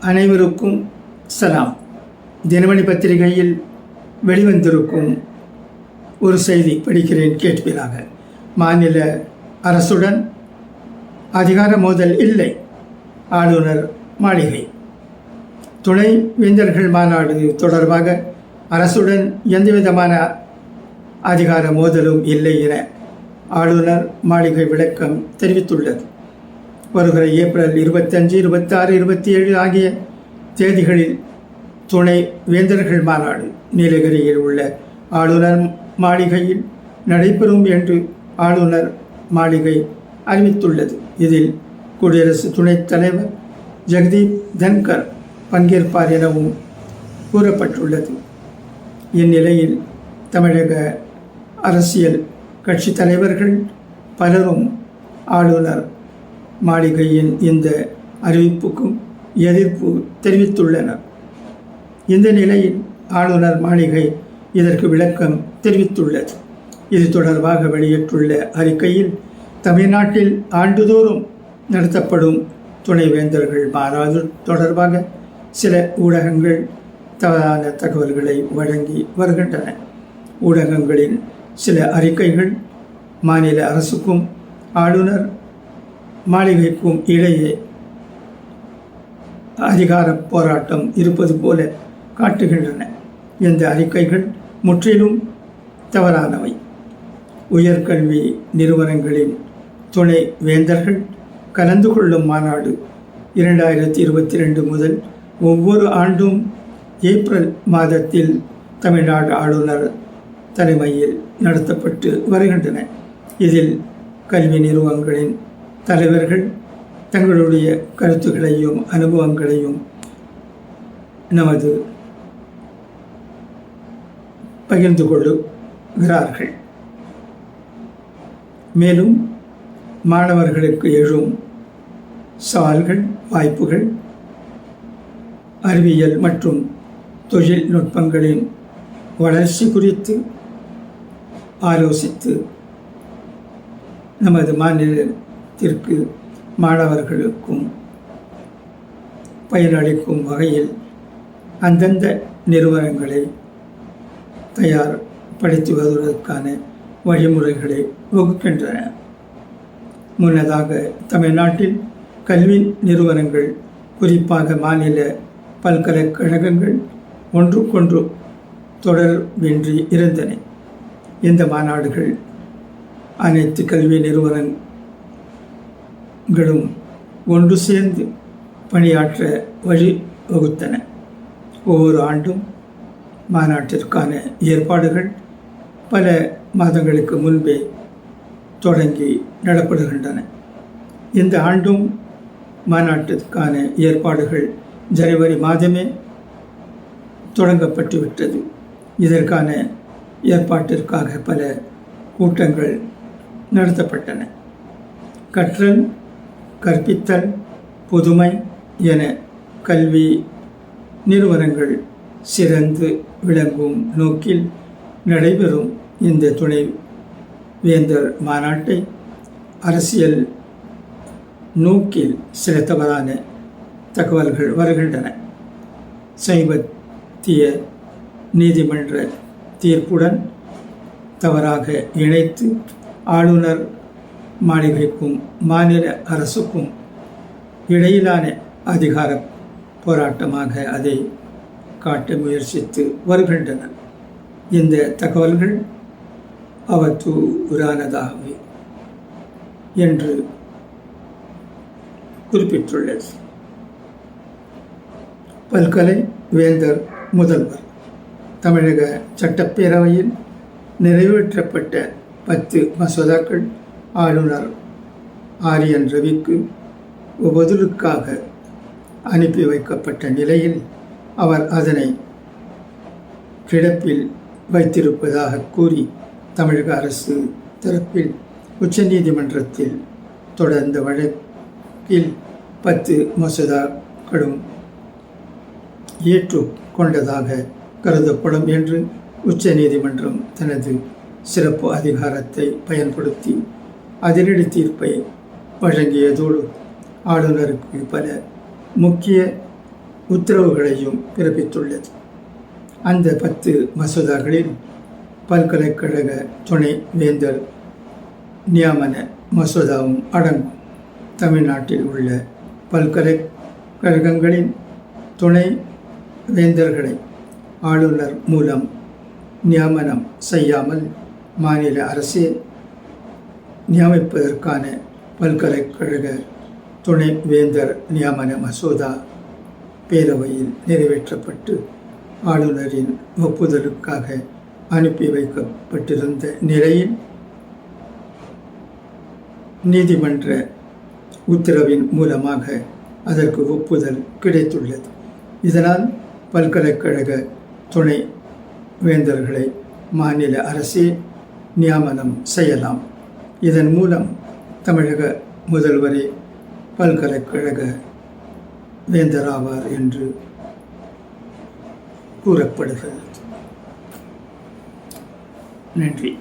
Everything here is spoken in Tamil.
அனைவருக்கும் சலாம். தினமணி பத்திரிகையில் வெளிவந்திருக்கும் ஒரு செய்தி படிக்கிறேன் கேட்பீராக. மாநில அரசுடன் அதிகார மோதல் இல்லை ஆளுநர் மாளிகை. துணை வேந்தர்கள் மாநாடு தொடர்பாக அரசுடன் எந்தவிதமான அதிகார மோதலும் இல்லை என ஆளுநர் மாளிகை விளக்கம் தெரிவித்துள்ளது. வருகிற ஏப்ரல் இருபத்தஞ்சு இருபத்தாறு இருபத்தி ஏழு ஆகிய தேதிகளில் துணை வேந்தர்கள் மாநாடு நீலகிரியில் உள்ள ஆளுநர் மாளிகையில் நடைபெறும் என்று ஆளுநர் மாளிகை அறிவித்துள்ளது. இதில் குடியரசு துணைத் தலைவர் ஜெகதீப் தன்கர் பங்கேற்பார் எனவும் கூறப்பட்டுள்ளது. இந்நிலையில் தமிழக அரசியல் கட்சி தலைவர்கள் பலரும் ஆளுநர் மாளிகையின் இந்த அறிவிப்புக்கும் எதிர்ப்பு தெரிவித்துள்ளனர் இந்த நிலையில் ஆளுநர் மாளிகை இதற்கு விளக்கம் தெரிவித்துள்ளது. இது தொடர்பாக வெளியிட்டுள்ள அறிக்கையில் தமிழ்நாட்டில் ஆண்டுதோறும் நடத்தப்படும் துணைவேந்தர்கள் மாறாது தொடர்பாக சில ஊடகங்கள் தவறான தகவல்களை வழங்கி வருகின்றன. ஊடகங்களின் சில அறிக்கைகள் மாநில அரசுக்கும் ஆளுநர் மாளிகைக்கும் இடையே அதிகார போராட்டம் இருப்பது போல காட்டுகின்றன. இந்த அறிக்கைகள் முற்றிலும் தவறானவை. உயர்கல்வி நிறுவனங்களின் துணை வேந்தர்கள் கலந்து கொள்ளும் மாநாடு இரண்டாயிரத்தி இருபத்தி ரெண்டு முதல் ஒவ்வொரு ஆண்டும் ஏப்ரல் மாதத்தில் தமிழ்நாடு ஆளுநர் தலைமையில் நடத்தப்பட்டு வருகின்றன. இதில் கல்வி நிறுவனங்களின் தலைவர்கள் தங்களுடைய கருத்துக்களையும் அனுபவங்களையும் நமது பகிர்ந்து கொள்ளுகிறார்கள். மேலும் மாணவர்களுக்கு எழும் சவால்கள் வாய்ப்புகள் அறிவியல் மற்றும் தொழில்நுட்பங்களின் வளர்ச்சி குறித்து ஆலோசித்து நமது திற்கு மாணவர்களுக்கும் பயனளிக்கும் வகையில் அந்தந்த நிறுவனங்களை தயார்படுத்துவதற்கான வழிமுறைகளை வகுக்கின்றன. முன்னதாக தமிழ்நாட்டில் கல்வி நிறுவனங்கள் குறிப்பாக மாநில பல்கலைக்கழகங்கள் ஒன்றுக்கொன்று தொடர்பின்றி இருந்தன. இந்த மாநாடுகள் அனைத்து கல்வி நிறுவனங்கள் களும் ஒன்று சேர்ந்து பணியாற்ற வழி வகுத்தன. ஒவ்வொரு ஆண்டும் மாநாட்டிற்கான ஏற்பாடுகள் பல மாதங்களுக்கு முன்பே தொடங்கி நடப்படுகின்றன. இந்த ஆண்டும் மாநாட்டிற்கான ஏற்பாடுகள் ஜனவரி மாதமே தொடங்கப்பட்டுவிட்டது இதற்கான ஏற்பாட்டிற்காக பல கூட்டங்கள் நடத்தப்பட்டன. கற்றல் கற்பித்தல் புதுமை என கல்வி நிறுவனங்கள் சிறந்து விளங்கும் நோக்கில் நடைபெறும் இந்த துணை வேந்தர் மாநாட்டை அரசியல் நோக்கில் சில தவறான தகவல்கள் வருகின்றன. சைபத்திய நீதிமன்ற தீர்ப்புடன் தவறாக இணைத்து ஆளுநர் மாளிகைக்கும் மாநில அரசுக்கும் இடையிலான அதிகார போராட்டமாக அதை காட்ட முயற்சித்து வருகின்றனர். இந்த தகவல்கள் அவத்தூரானதாகவே என்று குறிப்பிட்டுள்ளது. பல்கலை வேந்தர் முதல்வர் தமிழக சட்டப்பேரவையில் நிறைவேற்றப்பட்ட பத்து மசோதாக்கள் ஆளுநர் ஆரியன் ரவிக்கு பதிலுக்காக அனுப்பி வைக்கப்பட்ட நிலையில் அவர் அதனை கிடப்பில் வைத்திருப்பதாக கூறி தமிழக அரசு தரப்பில் உச்சநீதிமன்றத்தில் தொடர்ந்த வழக்கில் பத்து மசோதாக்களும் ஏற்றுக்கொண்டதாக கருதப்படும் என்று உச்சநீதிமன்றம் தனது சிறப்பு அதிகாரத்தை பயன்படுத்தி அதிரடி தீர்ப்பை வழங்கியதோடு ஆளுநருக்கு பல முக்கிய உத்தரவுகளையும் பிறப்பித்துள்ளது. அந்த பத்து மசோதாக்களில் பல்கலைக்கழக துணை வேந்தர் நியமன மசோதாவும் அடங்கும். தமிழ்நாட்டில் உள்ள பல்கலைக்கழகங்களின் துணை வேந்தர்களை ஆளுநர் மூலம் நியமனம் செய்யாமல் மாநில அரசே நியமிப்பதற்கான பல்கலைக்கழக துணை வேந்தர் நியமன மசோதா பேரவையில் நிறைவேற்றப்பட்டு ஆளுநரின் ஒப்புதலுக்காக அனுப்பி வைக்கப்பட்டிருந்த நிலையில் நீதிமன்ற உத்தரவின் மூலமாக அதற்கு ஒப்புதல் கிடைத்துள்ளது. இதனால் பல்கலைக்கழக துணை வேந்தர்களை மாநில அரசே நியமனம் செய்யலாம். இதன் மூலம் தமிழக முதல்வரே பல்கலைக்கழக வேந்தராவார் என்று கூறப்படுகிறது. நன்றி.